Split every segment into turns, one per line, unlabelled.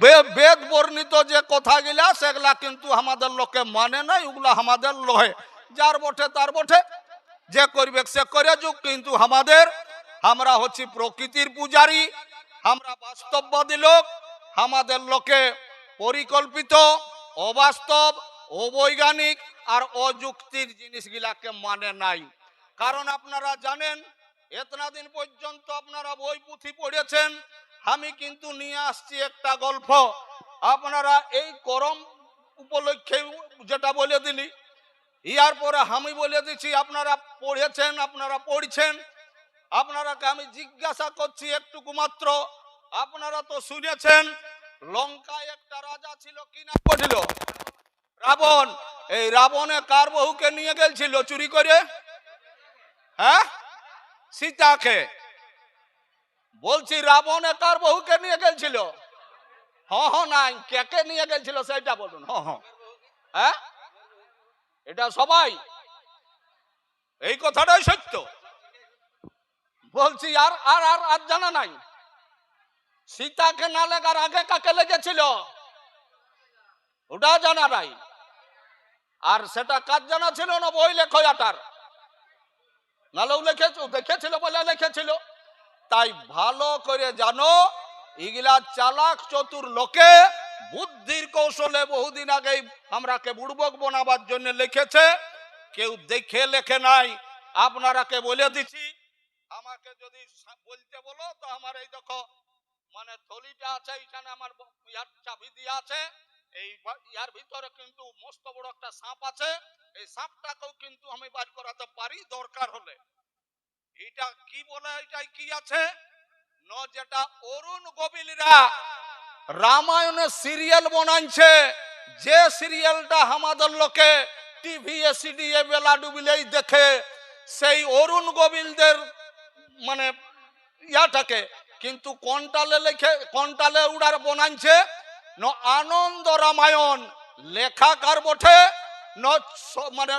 বেদ বর্ণিত যে কথাগুলা সেগুলা কিন্তু আমাদের লোকে মানে নাই, ওগুলা আমাদের লহে। যার বটে, তার বটে। যে করবে, সে করে যুগ। কিন্তু আমাদের, আমরা হচ্ছি প্রকৃতির পূজারী। আমরা বাস্তববাদী লোক। আমাদের লোকে পরিকল্পিত, অবাস্তব, অবৈজ্ঞানিক আর অযুক্তির জিনিসগুলাকে মানে নাই। কারণ আপনারা জানেন, এতনা দিন পর্যন্ত আপনারা বই পুঁথি পড়েছেন। আমি কিন্তু নিয়ে আসছি একটা গল্প। আপনারা এই করম উপলক্ষে যেটা বলে দিলি, ইয়ার পরে আমি বলে দিচ্ছি আপনারা পড়েছেন, আপনারা পড়ছেন। আপনারাকে আমি জিজ্ঞাসা করছি একটুকু মাত্র। আপনারা তো শুনেছেন, লঙ্কায় একটা রাজা ছিল, কি ছিল রাবণ। এই রাবণে কার বহুকে নিয়ে গেছিল চুরি করে? হ্যাঁ? সীতাকে। বলছি, রাবণে কার বহুকে নিয়ে গেছিল হ হ নাই কে নিয়ে গেছিল সেটা বলুন। হ হ হ্যাঁ? এটা সবাই। এই কথাটাই সত্য। বলছি, আর আর আর আর জানা নাই। সীতাকে না লেগার আগে কাকে লেগেছিল? ওটা জানা নাই। আর সেটা কাজ জানা ছিল না বই লেখয়াটার নালেও লিখেছ দেখেছিল বলে লিখেছিল। তাই ভালো করে জানো, এগুলা চালাক চতুর লোকে বুদ্ধির কৌশলে বহুদিন আগেই আমরাকে বুড়বক বানাবার জন্য লিখেছে, কেউ দেখে লেখে নাই। আপনারাকে বলে দিছি আমাকে যদি বলতে বলো, তো আমার এই দেখো মানে থলিটা আছে এখানে আমার ইয়ার চাবি দিয়ে আছে, এই ইয়ার ভিতরে কিন্তু মস্ত বড় একটা সাপ আছে, এই সাপটাকেও কিন্তু আমি বার করাতে পারি, দরকার হলে। এটা কি বলে, এটাই কি আছে? ন, যেটা অরুণ গোবিলরা রামায়ণের সিরিয়াল বানাইছে, যে সিরিয়ালটা আমাদের লোকে টিভি এসিডি বেলা ডুবিলেই দেখে, সেই অরুণ গোবিলদের মানে ইয়াটাকে, কিন্তু কোনটালে লেখে, কোনটালে উড়ার বানাইছে, ন আনন্দ রামায়ণ লেখাকার বটে, ন মানে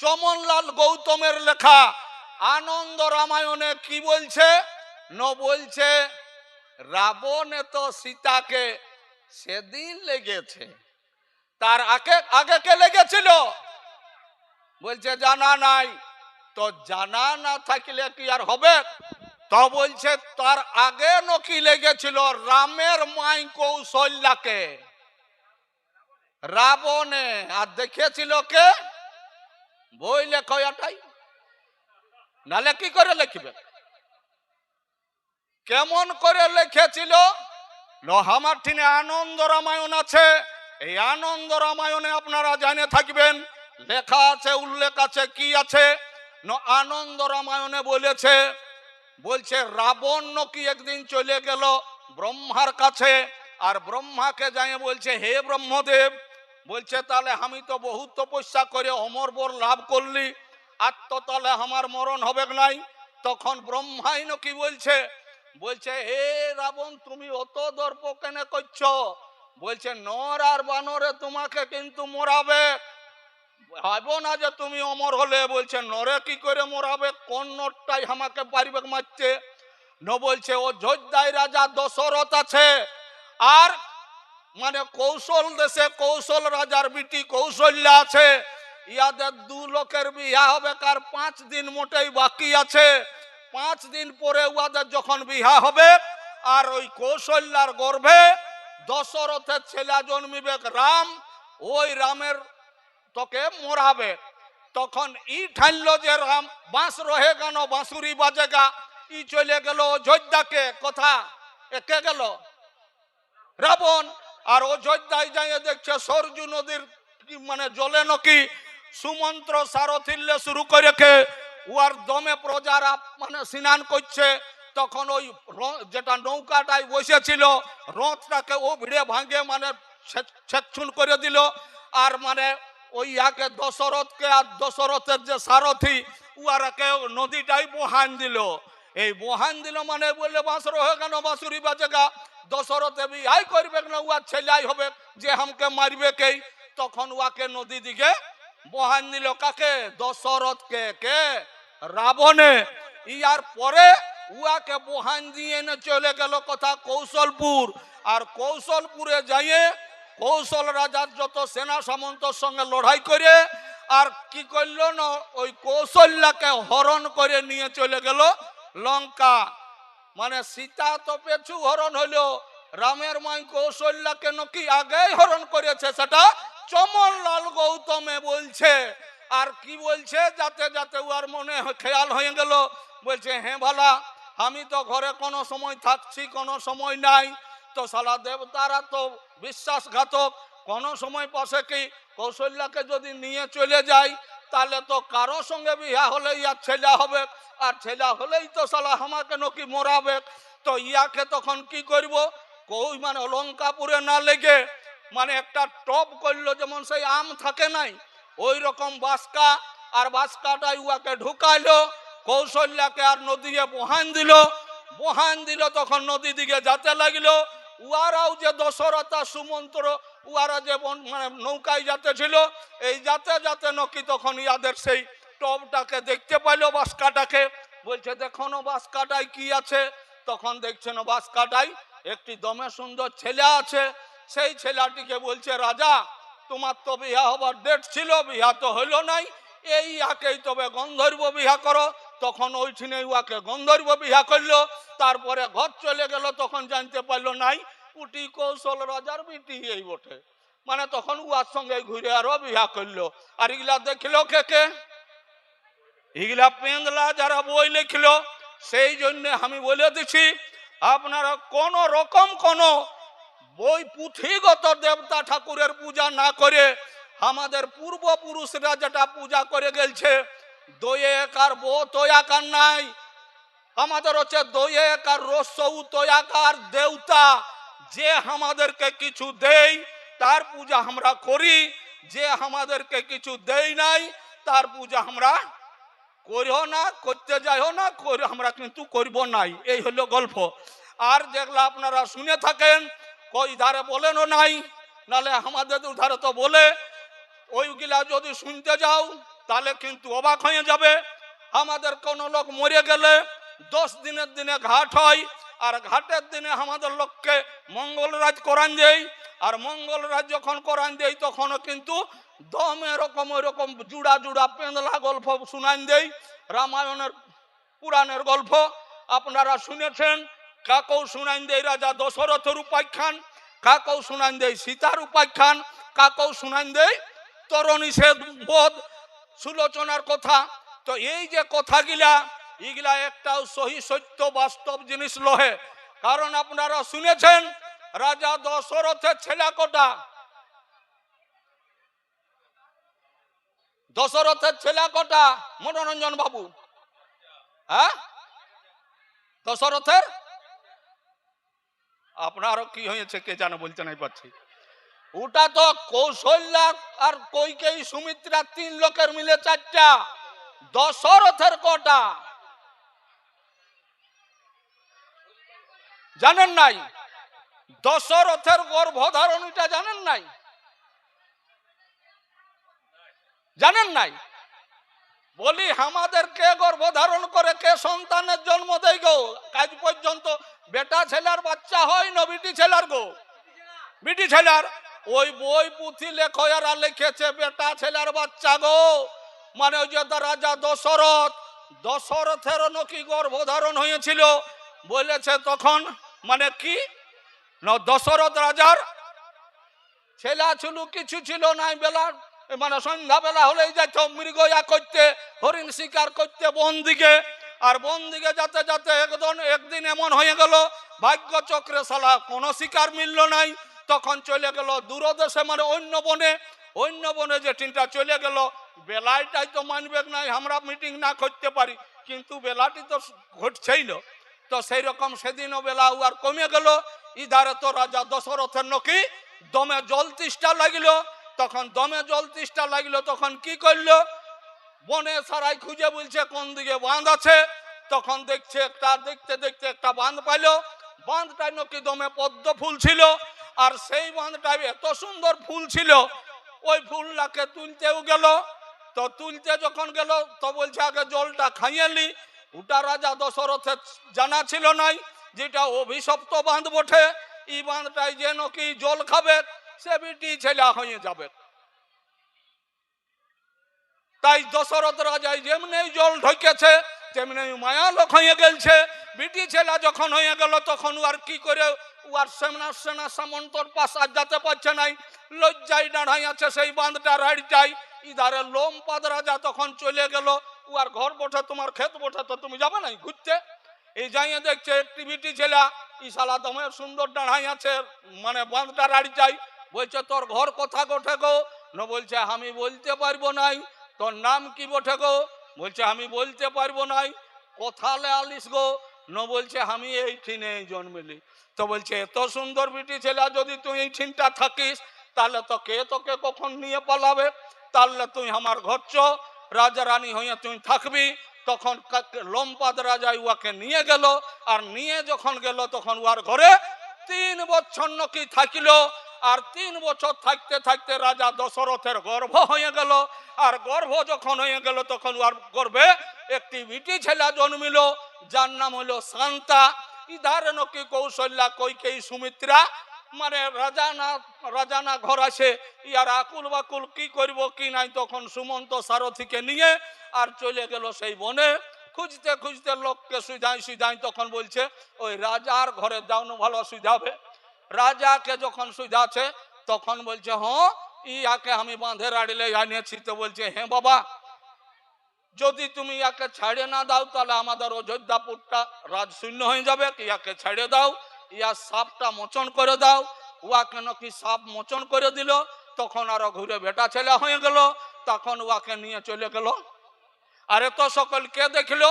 চমনলাল গৌতমের লেখা আনন্দ রামায়ণে কি বলছে? ন বলছে, রাবণে তো সীতাকে সেদিন লেগেছে। তার আগে আগে কে লেগেছিল? বলছে, জানা নাই। তো জানা না থাকলে কি আর হবে? তো বলছে, তার আগে নকি লেগেছিল রামের মাই কৌশল্যাকে। রাবণে, আর দেখেছিল কে? বই লেখো এটাই নালে কি করে লিখবে? কেমন করে লিখেছিল? আমার ঠিনে আনন্দ রামায়ণ আছে। এই আনন্দ রামায়ণে আপনারা জানে থাকবেন, লেখা আছে, উল্লেখ আছে, কি আছে? আনন্দ রামায়ণে বলেছে, বলছে, রাবণ কি একদিন চলে গেল ব্রহ্মার কাছে, আর ব্রহ্মাকে যাই বলছে, হে ব্রহ্মদেব বলছে, তাহলে আমি তো বহুত তপস্যা করে অমর বর লাভ করলি, আর তো তাহলে আমার মরণ হবে নাই? তখন ব্রহ্মাই কি বলছে বলছে, হে রাবণ, তুমি অত দর্প কেন করছ? বলছে, নর আর বানরে তোমাকে কিন্তু মরাবে। ভাবো না যে তুমি অমর হলে। বলছে, নরে কি করে মরাবে? কোন নরটাই আমাকে পারিবে মারছে? ন বলছে, ও যোদ্ধায় রাজা দশরথ আছে, আর মানে কৌশল দেশে কৌশল রাজার বিটি কৌশল্যা আছে। ইয়াদের দু লোকের বিয়া হবে, কার পাঁচ দিন মোটেই বাকি আছে। পাঁচ দিন পরে উহাদের যখন বিহা হবে, আর ওই কৌশল্যার গর্ভে দশরথের ছেলে জন্মিবে রাম, ওই রামের তোকে মরাবে। তখন ই ঠাইল যে রাম, বাঁশ রহে কেন বাঁশুরি বাজে গা, ই চলে গেল অযোধ্যাকে কথা একে গেল? রাবণ আর অযোধ্যায় যাইয়ে দেখছে সরজু নদীর মানে জলে নাকি সুমন্ত্র সারথিল্লে শুরু করেকে উয়ার দমে প্রজারা মানে স্নান করছে। তখন ওই যেটা নৌকাটায় বসেছিল, রথটাকে ও ভিড়ে ভাঙে মানে ছেকছুন করে দিল। আর মানে ওই ইয়াকে দশরথকে আর দশরথের যে সারথি উয়ারাকে নদীটাই বহান দিল। এই বহান দিল মানে বললে বাঁশর হয়ে কেন বাঁশুরি বাজেগা দশরথে বিহাই করবে না উয়ার ছেলাই হবে, যে হামকে মারবে কেই? তখন উয়াকে নদী দিকে বহান দিল, কাকে? দশরথকে, কে? কে রাবণে। ইয়ার পরে উয়াকে বহান দিয়ে এনে চলে গেল কথা কৌশলপুর। আর কৌশলপুরে যাইয়ে কৌশল রাজার যত সেনা সামন্তর সঙ্গে লড়াই করে, আর কি করল না, ওই কৌশল্যাকে হরণ করে নিয়ে চলে গেল লঙ্কা। মানে সীতা তো পেছু হরণ হইল, রামের মাই কৌশল্যাকে নাকি আগেই হরণ করেছে, সেটা চমনলাল গৌতমে বলছে। আর কি বলছে? যাতে যাতে উহার মনে খেয়াল হয়ে গেল। বলছে হ্যাঁ ভালা, আমি তো ঘরে কোনো সময় থাকছি, কোনো সময় নাই। তো সালা দেবতারা তো বিশ্বাসঘাতক। কোনো সময় পাশে কি কৌশল্যাকে যদি নিয়ে চলে যায় তাহলে তো কারও সঙ্গে বিয়া হলেই আর ছেলা হবে, আর ছেলা হলেই তো সালা আমাকে নকি মরাবে। তো ইয়াকে তখন কি করব? কই মানে লঙ্কাপুরে না লেগে মানে একটা টপ করল যেমন সেই আম থাকে নাই ওই রকম বাসকা, আর বাসকাটাই উয়াকে ঢুকাইলো, কৌশল্যাকে আর নদীকে বহান দিল। বহান দিল তখন নদী দিকে যেতে লাগল উয়ারাও যে দশরথা সুমন্ত্র উয়ারা যে মানে নৌকায় যাতে ছিল এই যাতে যাতে নকি তখন ইয়াদের সেই টবটাকে দেখতে পাইলো বাসকাটাকে বলছে, দেখো বাসকাটায় কি আছে? তখন দেখছেন বাসকাটায় একটি দমে সুন্দর ছেলে আছে। সেই ছেলেটিকে বলছে, রাজা, তোমার তো বিয়া হবার ডেট ছিল, বিয়া তো হইল নাই। এই ইয়াকেই তবে গন্ধর্ব বিয়া করো। তখন ওইখানে উয়াকে গন্ধর্ব বিহা করল, তারপরে ঘর চলে গেল, তখন জানতে পারল নাই উটি কৌশল রাজার বিটি এই বটে। মানে তখন উয়ার সঙ্গে ঘুরে আরও বিয়া করল। আর এগুলা দেখল কে কে? এগুলা পেন্দলা যারা বই লিখলো, সেই জন্য আমি বলে দিছি, আপনারা কোন রকম কোন বই পুঁথিগত দেবতা ঠাকুরের পূজা না করে, আমাদের পূর্বপুরুষরা যেটা পূজা করে গেলছে দয়েক আর বো তয়াকার নাই? আমাদের হচ্ছে দয়েক আর রসৌ তয়াকার দেবতা যে আমাদেরকে কিছু দেই, তার পূজা আমরা করি। যে আমাদেরকে কিছু দেই নাই, তার পূজা আমরা করিও না, করতে যাইও না আমরা কিন্তু করব নাই। এই হলো গল্প। আর যেগুলো আপনারা শুনে থাকেন, কই ধারে বলেনও নাই, নালে আমাদের ধারে তো বলে, ওইগুলা যদি শুনতে যাও তাহলে কিন্তু অবাক হয়ে যাবে। আমাদের কোনো লোক মরে গেলে দশ দিনের দিনে ঘাট হয়, আর ঘাটের দিনে আমাদের লোককে মঙ্গলরাজ করান দেই আর মঙ্গলরাজ যখন করান দেই তখনও কিন্তু দম এরকম এরকম জুড়া জুড়া পেন্দলা গল্প শুনান দেই রামায়ণের, পুরাণের গল্প আপনারা শুনেছেন, কাকেও শুনান দেই রাজা দশরথের উপাখ্যান, কাকেও শুনান দেই সীতার উপাখ্যান, কাকেও শুনান দেই তরণী সে বোধ সুলোচনার কথা। তো এই যে কথাগুলা, এগুলা একটাও সহি সত্য, বাস্তব জিনিস লহে কারণ আপনারা শুনেছেন, রাজা দশরথের ছেলে কটা। দশরথের ছেলে কটা, মনোরঞ্জন বাবু। হ্যাঁ? দশরথের? আপনারও কি হয়েছে, কে জানো বলতে নাই পাচ্ছি ওটা তো কৌশল্যা আর কৈকেই সুমিত্রা তিন লোকের মিলে চারটা দশরথের কটা। জানেন নাই? দশরথের গর্ভধারণীটা জানেন নাই? জানেন নাই? বলি আমাদের কে গর্ভধারণ করে, কে সন্তানের জন্ম দেয় গো? কাজ পর্যন্ত বেটা ছেলের বাচ্চা হয় না, বিটি ছেলের গো? বিটি ছেলের? ওই বই পুঁথি লেখয়ারা লিখেছে, বেটা ছেলের বাচ্চা গো। মানে ওই যে রাজা দশরথ দশরথের নাকি গর্ভধারণ হয়েছিল। বলেছে তখন মানে কি? দশরথ রাজার ছেলা ছিল, কিছু ছিল নাই, বেলা মানে সন্ধ্যা বেলা হলেই যাইত, মৃগয়া করতে হরিণ শিকার করতে বন দিকে। আর বন দিকে যাতে যাতে একদম একদিন এমন হয়ে গেল ভাগ্য চক্রে সালা কোনো শিকার মিলল নাই। তখন চলে গেল দূরদেশে মানে অন্য বনে অন্য বনে যে টিনটা চলে গেল বেলাটাই তো মানবে নাই, আমরা মিটিং না করতে পারি। কিন্তু বেলাটি তো ঘটছেইল তো সেই রকম সেদিনও বেলা আর কমে গেল। ইধারে তো রাজা দশরথের নকি, দমে জল তিষ্ঠা লাগিল। তখন দমে জল তিষ্ঠা লাগিল, তখন কি করল? বনে সারাই খুঁজে বলছে, কোন দিকে বাঁধ আছে? তখন দেখছে একটা, দেখতে দেখতে একটা বাঁধ পাইলো। বাঁধটাই নাকি দমে পদ্ম ফুল ছিল। আর সেই বাঁধটাই এত সুন্দর ফুল ছিল, ওই ফুলটাকে তুলতেও গেল। তো তুলতে যখন গেল, তো বলছে, আগে জলটা খাইয়েলি ওটা রাজা দশরথের জানা ছিল নাই, যেটা অভিশপ্ত বাঁধ বটে। এই বাঁধটাই যে নাকি জল খাবে, সে বিটি ছেলে হয়ে যাবে। তাই দশরথ রাজাই যেমনি জল ঢকেছে তেমনি মায়া লোক হয়ে গেলছে। বিটি ছেলা যখন হয়ে গেল, তখন আর কি করে উয়ার সেনা সেনা সামন্তর পাশ আর যেতে পারছে নাই লজ্জাই দাঁড়াই আছে সেই বাঁধটা রাড়িটাই ইধারে লোম পাদ রাজা তখন চলে গেল। উয়ার ঘর বটে তোমার ক্ষেত বটে তো তুমি যাবে নাই ঘুরতে? এই যাইয়ে দেখছে বিটি ছেলা, ই শালা দমের সুন্দর দাঁড়াই আছে মানে বাঁধটা রাড়ি চাই বলছে, তোর ঘর কথা গোঠে গো? না বলছে, আমি বলতে পারব নাই। তোর নাম কি বটে গো? বলছে, আমি বলতে পারব নাই। কোথালে আলিস গো? ন বলছে, আমি এই ঠিনে জন্মেলি। তো বলছে, এত সুন্দর বিটি ছেলে, যদি তুই এই ঠিনটা থাকিস, তাহলে তো কে তোকে কখন নিয়ে পালাবে? তাহলে তুই আমার ঘর রাজা রানী হইয়া তুই থাকবি। তখন লম্পাদ রাজা উয়াকে নিয়ে গেল, আর নিয়ে যখন গেল, তখন উহার ঘরে তিন বছর নাকি থাকিল। আর তিন বছর থাকতে থাকতে রাজা দশরথের গর্ভ হয়ে গেল। আর গর্ভ যখন হয়ে গেল, তখন উহার গর্ভে একটি বিটি ছেলে জন্মিল। যার নাম হলো শান্তা। নাকি কৌশল্যা কৈকেয়ী সুমিত্রা। মানে রাজানা রাজানা ঘর আছে। ইয়ার আকুল বাকুল কি করব কি নাই তখন সুমন্ত সারথীকে নিয়ে আর চলে গেল সেই বনে। খুঁজতে খুঁজতে লোককে সুজাই সুজাই তখন বলছে, ওই রাজার ঘরে যাও ভালো সুজাবে রাজাকে যখন সুজাছে তখন বলছে হ্যাঁ ইয়াকে আমি বাঁধে রাড়িলে আনিয়েছি। তো বলছে হ্যাঁ বাবা যদি তুমি ইয়াকে ছাড়ে না দাও, তাহলে আমাদের অযোধ্যাপুরটা রাজ শূন্য হয়ে যাবে। ইয়াকে ছেড়ে দাও? ইয়া সাপটা মোচন করে দাও। উয়াকে নাকি সাপ মোচন করে দিল? তখন আরও ঘুরে বেটা ছেলে হয়ে গেল। তখন উয়াকে নিয়ে চলে গেল। আরে তো সকল কে দেখল?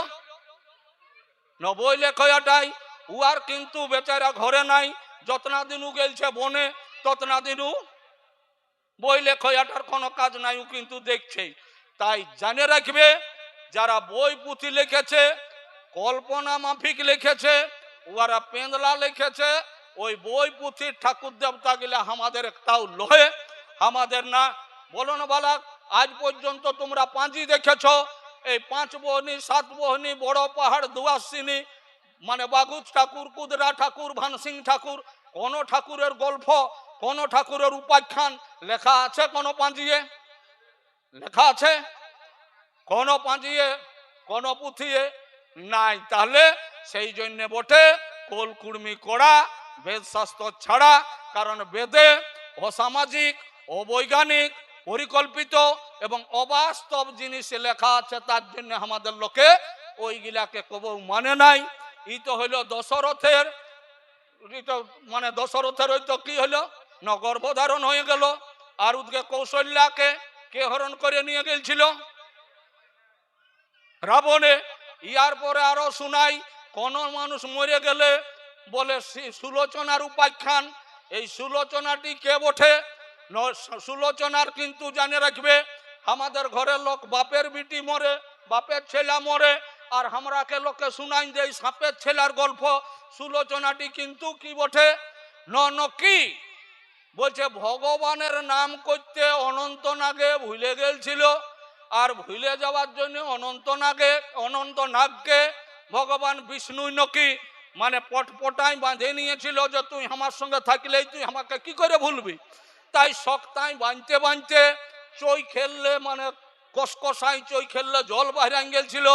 নবই লেখয়াটাই। উয়ার কিন্তু বেচারা ঘরে নাই। যতনা দিনু গেলছে বনে ততনা দিনু বই লেখয়াটার কোনো কাজ নাই ও কিন্তু দেখছে তাই জানে রাখবে যারা বই পুঁথি লিখেছে, কল্পনা মাফিক লিখেছে ওরা পেন্দলা লিখেছে, ওই বই পুঁথির ঠাকুর দেবতা গেলে আমাদের একটাও লোহে, আমাদের না। বলো না বালাক আজ পর্যন্ত তোমরা পাঁচই দেখেছ, এই পাঁচ বহনি, সাত বহনি, বড় পাহাড় দুয়াসিনী মানে বাগুজ ঠাকুর, কুদরা ঠাকুর, ভানসিং ঠাকুর, কোন ঠাকুরের গল্প, কোন ঠাকুরের উপাখ্যান লেখা আছে কোন পাঁজিয়ে লেখা আছে? কোন পাঁজিয়ে কোন পুঁথিয়ে নাই তাহলে সেই জন্যে বটে কোল কুর্মি করা, বেদ শাস্ত্র ছাড়া, কারণ বেদে অসামাজিক, অবৈজ্ঞানিক, পরিকল্পিত এবং অবাস্তব জিনিস লেখা আছে, তার জন্য আমাদের লোকে ওইগুলাকে কবু মানে নাই। ই তো হইল দশরথের মানে দশরথের ওই তো কি হলো না গর্ভধারণ হয়ে গেল। আর উদকে কৌশল্যাকে কে হরণ করে নিয়ে গেছিল রাবণে, ইয়ার পরে আরও শুনাই, কোন মানুষ মরে গেলে বলে সুলোচনার উপাখ্যান। এই সুলোচনাটি কে ন- সুলোচনার কিন্তু জানে রাখবে, আমাদের ঘরের লোক বাপের বিটি মরে, বাপের ছেলা মরে, আর আমরাকে লোকে শুনাই এই সাপের ছেলার গল্প। সুলোচনাটি কিন্তু কি বটে ন কি? বলছে, ভগবানের নাম করতে অনন্ত নাগে ভুলে গেছিল আর ভুলে যাওয়ার জন্য অনন্ত নাগে অনন্ত নাগকে ভগবান বিষ্ণু নাকি মানে পটপটাই বাঁধে নিয়েছিল যে তুই আমার সঙ্গে থাকলেই তুই আমাকে কি করে ভুলবি? তাই শক্তাই বাঁধতে বাঁধতে চই খেললে মানে কসকসাই চই খেললে জল বাইরে গেছিল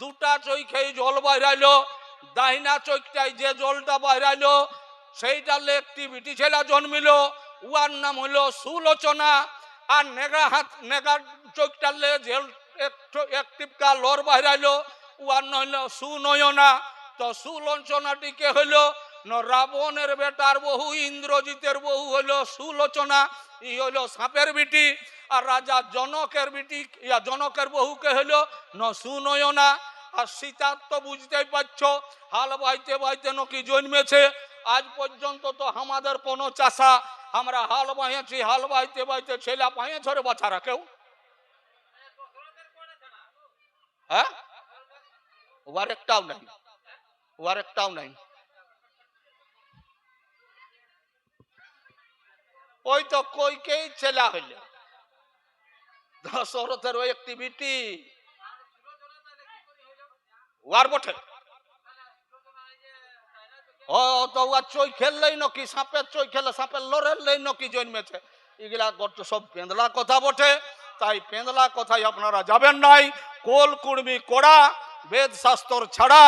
দুটা চই খেয়ে জল বাইরাইলো, দাহিনা চৈকটাই যে জলটা বাইরাইলো সেইটালে একটি বিটি ছেলা জন্মিল উয়ার নাম হইল সুলোচনা। আর নেগা হাত, নেগা চোখটালে যে এক- টিপকা লর বাইরাইলো উয়ার নাম হইল সুনয়না তো সুলোচনাটিকে হইল? রাবণের বেটার বহু ইন্দ্রজিতের বহু হইল সুলোচনা ই হইল সাপের বিটি। আর রাজা জনকের বিটি, ইয়া জনকের বহুকে হইল? ন সুনয়না আর সীতার তো বুঝতেই পারছ, হাল বাইতে বাইতে নাকি জন্মেছে। আজ পর্যন্ত তো আমাদের কোনো চাষা আমরা হাল বাইয়েছি হাল বাইতে বাইতে ছেলে পাইয়ে ধরে বাছারা কেউ? হ্যাঁ? ওয়ার একটাও নাই। ওয়ার একটাও নাই। ওই তো কইকেই ছেলা হইলে? দশরথের ওই একটি বিটি। ওয়ার বটে। ও আর চই খেললেই নাকি, সাপের চই খেলে সাপের লড়েলেই নাকি জন্মেছে। এগুলা গত সব পেঁদলা কথা বটে, তাই পেঁদলা কথাই আপনারা যাবেন নাই। কোল কুড়মি কোড়া বেদ শাস্ত্র ছাড়া,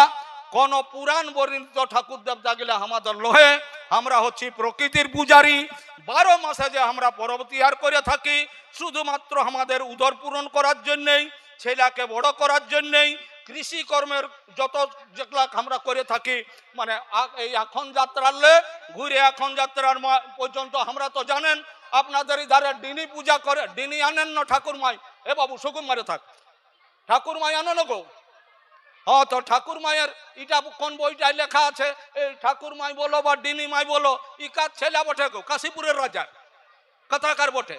কোন পুরাণ বর্ণিত ঠাকুর দেবতা গেলে আমাদের লোহে, আমরা হচ্ছি প্রকৃতির পূজারি। বারো মাসে যে আমরা পরব তিহার করে থাকি, শুধুমাত্র আমাদের উদর পূরণ করার জন্যেই, ছেলেকে বড় করার জন্যেই কৃষি কর্মের যত যেগুলা আমরা করে থাকি মানে এই এখন যাত্রালে ঘুরে এখন যাত্রার পর্যন্ত আমরা তো জানেন, আপনাদের ধারে ডিনি পূজা করে, ডিনি আনেন না ঠাকুর মাই এ বাবু, সুকুমারে থাক। ঠাকুর মাই আনো না গো? হ্যাঁ তো ঠাকুর মায়ের এটা কোন বইটায় লেখা আছে? এই ঠাকুর মাই বলো বা ডিনি মাই বলো ই কাজ ছেলে বটে গো, কাশীপুরের রাজা। কথাকার বটে।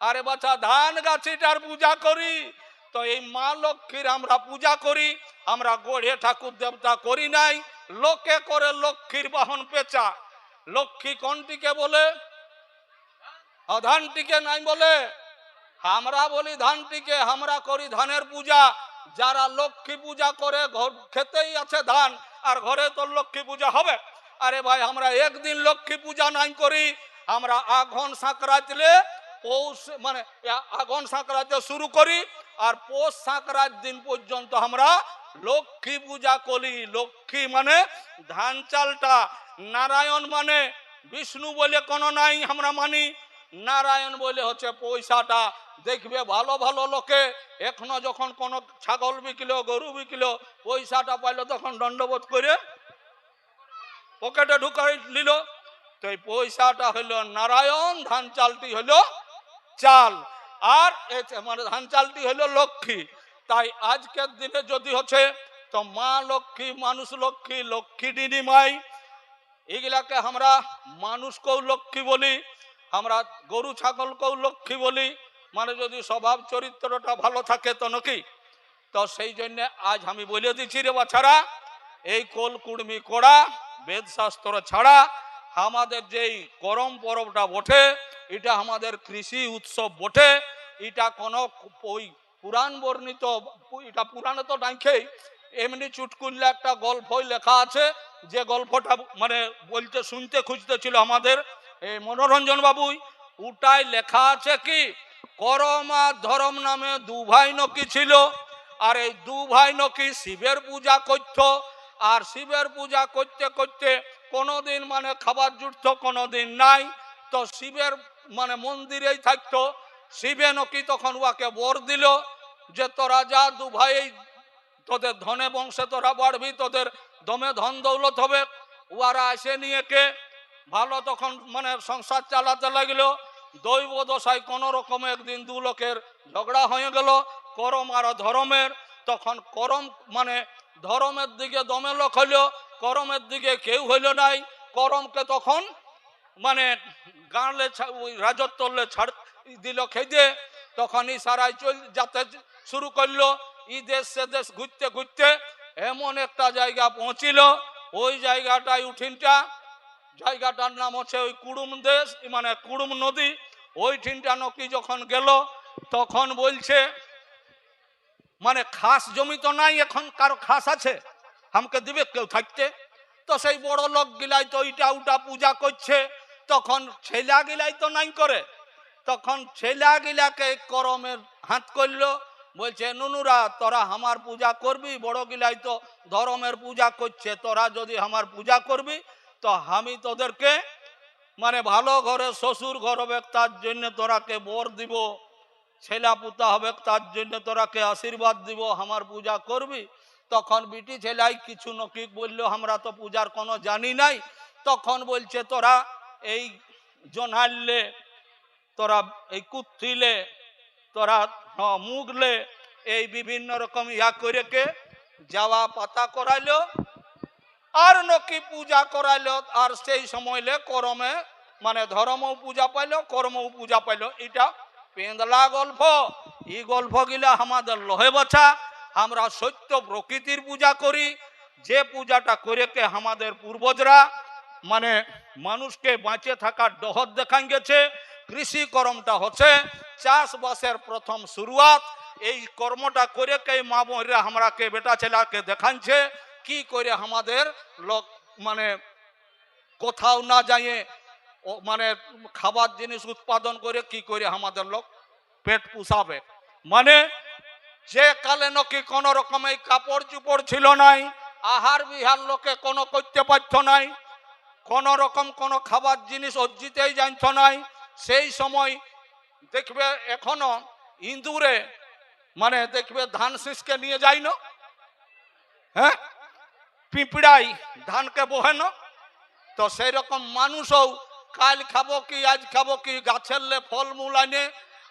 আরে বাচ্চা ধান গাছিটার পূজা করি তো এই মা লক্ষ্মীর আমরা পূজা করি, আমরা গড়ে ঠাকুর দেবতা করি নাই, লোকে করে লক্ষ্মীর বাহন পেঁচা। লক্ষ্মী কোনটিকে বলে? ধানটিকে নাই বলে? আমরা বলি ধানটিকে, আমরা করি ধানের পূজা। যারা লক্ষ্মী পূজা করে, ঘর খেতেই আছে ধান, আর ঘরে তো লক্ষ্মী পূজা হবে। আরে ভাই, আমরা একদিন লক্ষ্মী পূজা নাই করি, আমরা আঘন সাঁকরাতলে পৌষ মানে আঘন সাঁকরাতে শুরু করি আর পৌষ সাঁকরাত দিন পর্যন্ত আমরা লক্ষ্মী পূজা করি। লক্ষ্মী মানে ধান চালটা, নারায়ণ মানে বিষ্ণু বলে কোনো নাই আমরা মানি। নারায়ণ বলে হচ্ছে পয়সাটা। দেখবে ভালো ভালো লোকে এখনও যখন কোনো ছাগল বিকিলো, গরু বিকিলো, পয়সাটা পাইলো তখন দণ্ডবোধ করে পকেটে ঢুকাই নিল তো এই পয়সাটা হইল নারায়ণ, ধান চালটি হইল চাল। আর মানে ধান চালটি হইল লক্ষ্মী, তাই আজকের দিনে যদি হচ্ছে, তো মা লক্ষ্মী, মানুষ লক্ষ্মী লক্ষ্মী দিদি মাই, এগুলাকে আমরা মানুষকেও লক্ষ্মী বলি, আমরা গরু ছাগলকেও লক্ষ্মী বলি মানে যদি স্বভাব চরিত্রটা ভালো থাকে তো নাকি? তো সেই জন্যে আজ আমি বলে দিচ্ছি রে বাছারা, এই কোল কুড়মি কোড়া বেদশাস্ত্র ছাড়া, আমাদের যেই করম পরবটা বটে এটা আমাদের কৃষি উৎসব বটে। এটা কোনো ওই পুরাণ বর্ণিত, এটা পুরাণে তো ডাইখেই এমনি চুটকুল্লে একটা গল্পই লেখা আছে, যে গল্পটা মানে বলতে শুনতে খুঁজতে ছিল আমাদের। এই মনোরঞ্জন বাবুই ওটাই লেখা আছে কি? করম আর ধরম নামে দু ভাই নকি ছিল, আর এই দু ভাই নকি শিবের পূজা করত, আর শিবের পূজা করতে করতে কোনোদিন মানে খাবার জুটত কোনোদিন নাই। তো শিবের মানে মন্দিরেই থাকতো। শিবে নকি তখন উহাকে বর দিল যে, তোরা যা দু ভাই তোদের ধনে বংশে তোরা বাড়বি, তোদের দমে ধন দৌলত হবে। উহারা এসে নিয়ে কে ভালো তখন মানে সংসার চালাতে লাগল। দৈব দশায় কোনো রকম একদিন দু লোকের ঝগড়া হয়ে গেল, করম আর ধরমের। তখন করম মানে ধরমের দিকে দমে লোক হইল, করমের দিকে কেউ হইল নাই। করমকে তখন মানে গাঁলে রাজত্বলে ছাড় দিল খেদে। তখন ইশারায় চল যাতে শুরু করল। ই দেশ সে দেশ ঘুরতে ঘুরতে এমন একটা জায়গা পৌঁছিল। ওই জায়গাটায় উঠিনটা। জায়গাটার নাম হচ্ছে ওই কুড়ুম দেশ মানে কুড়ুম নদী। ওই ঠিনটা নকি যখন গেল, তখন বলছে মানে খাস জমি তো নাই, এখন কারও খাস আছে? আমাকে দিবে কেউ থাকতে? তো সেই বড় লোক গিলাই তো ইটা উটা পূজা করছে। তখন ছেলা গিলাই তো নাই করে। তখন ছেলা গিলাকে করমের হাত করল, বলছে, নুনুরা, তোরা আমার পূজা করবি, বড় গিলাই তো ধর্মের পূজা করছে, তোরা যদি আমার পূজা করবি, তো আমি তোদেরকে মানে ভালো ঘরে শ্বশুর ঘর হবে, তার জন্য তোরাকে বর দিব, ছেলা পুতা হবে, তার জন্য তোরাকে আশীর্বাদ দিব, আমার পূজা করবি। তখন বিটি ছেলাই কিছু নকি বলল, আমরা তো পূজার কোনো জানি নাই। তখন বলছে, তোরা এই জোনাইলে তোরা এই কুত্থিলে তোরা মুগলে এই বিভিন্ন রকম ইয়া করে কে যাওয়া পাতা করাইলো, আর নকি পূজা করাইলো, আর সেই সময়লে করমে মানে ধর্মও পূজা পাইলো, কর্মও পূজা পাইলো। এটা পেন্দলা গল্প। এই গল্প গিলা আমাদের লহে বাছা। আমরা সত্য প্রকৃতির পূজা করি। যে পূজাটা করে কে আমাদের পূর্বজরা মানে মানুষকে বাঁচে থাকার ডহর দেখান গেছে। কৃষি কর্মটা হচ্ছে চাষবাসের প্রথম শুরুয়াত। এই কর্মটা করে কে মা বোনরা আমরাকে বেটা ছেলাকে দেখাচ্ছে কি করে আমাদের লোক মানে কোথাও না যাইয়ে মানে খাবার জিনিস উৎপাদন করে কি করে আমাদের লোক পেট পুষাবে। মানে যে কালে নাকি কোন রকম এই কাপড় চুপড় ছিল নাই, আহার বিহার লোকে কোনো করতে পারত নাই। কোন রকম কোন খাবার জিনিস অর্জিতেই জানত নাই, সেই সময় দেখবে এখনও ইন্দুরে মানে দেখবে ধান শীষকে নিয়ে যাই না হ্যাঁ? পিঁপড়াই ধানকে বহে না তো সেই রকম মানুষও কাল খাব কি, আজ খাব কি, গাছের লে ফলমূল আনে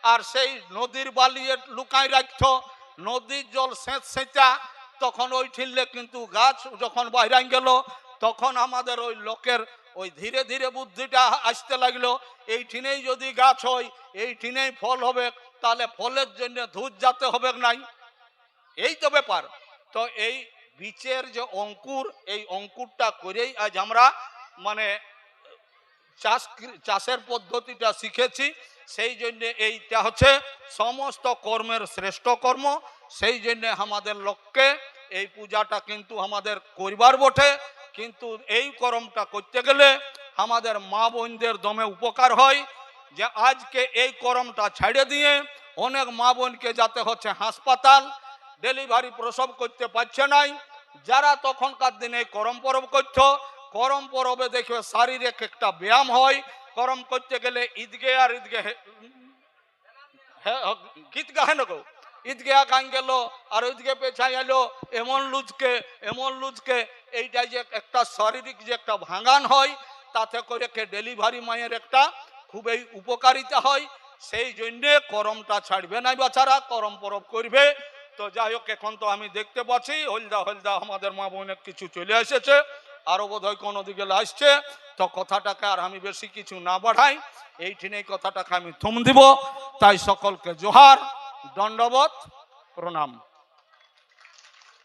আর সেই নদীর বালিয়ে লুকাই রাখতো নদীর জল সেঁচ সেঁচা, তখন ওই ঠিললে কিন্তু গাছ যখন বাইরাই গেল তখন আমাদের ওই লোকের ওই ধীরে ধীরে বুদ্ধিটা আসতে লাগল, এই ঠিনেই যদি গাছ হয়, এই ঠিনেই ফল হবে, তাহলে ফলের জন্য ধূপ যাতে হবে নাই? এই তো ব্যাপার। তো এই বীচের যে অঙ্কুর, এই অঙ্কুরটা করেই আজ আমরা মানে চাষ চাষের পদ্ধতিটা শিখেছি। সেই জন্য এইটা হচ্ছে সমস্ত কর্মের শ্রেষ্ঠ কর্ম। সেই জন্য আমাদের লোককে এই পূজাটা কিন্তু আমাদের করিবার বটে। কিন্তু এই কর্মটা করতে গেলে আমাদের মা বোনদের দমে উপকার হয় যে আজকে এই কর্মটা ছেড়ে দিয়ে অনেক মা বোনকে যাতে হচ্ছে হাসপাতাল ডেলিভারি প্রসব করতে পারছে নাই। যারা তখনকার দিনে করম পরব করতো করম পরবে দেখবে শারীরিক একটা ব্যায়াম হয়। করম করতে গেলে ঈদগে আর ঈদগে গীত গাহে না গো ঈদগে গান গেল, আর ঈদগে পেছাই এলো, এমন লুজকে এমন লুজকে, এইটা যে একটা শারীরিক যে একটা ভাঙান হয়, তাতে করে কে ডেলিভারি মায়ের একটা খুবই উপকারিতা হয়। সেই জন্যে করমটা ছাড়বে না বাচ্চারা করম পরব করবে। তো যাই হোক, এখন তো আমি দেখতে পাচ্ছি, হলদা হলদা আমাদের মা বোনের কিছু চলে এসেছে আরও বোধ হয় কোনো দিকে আসছে। তো কথাটাকে আর আমি বেশি কিছু না বাড়াই এইখানে কথাটাকে আমি থম দিব। তাই সকলকে জোহার। দণ্ডবত প্রণাম।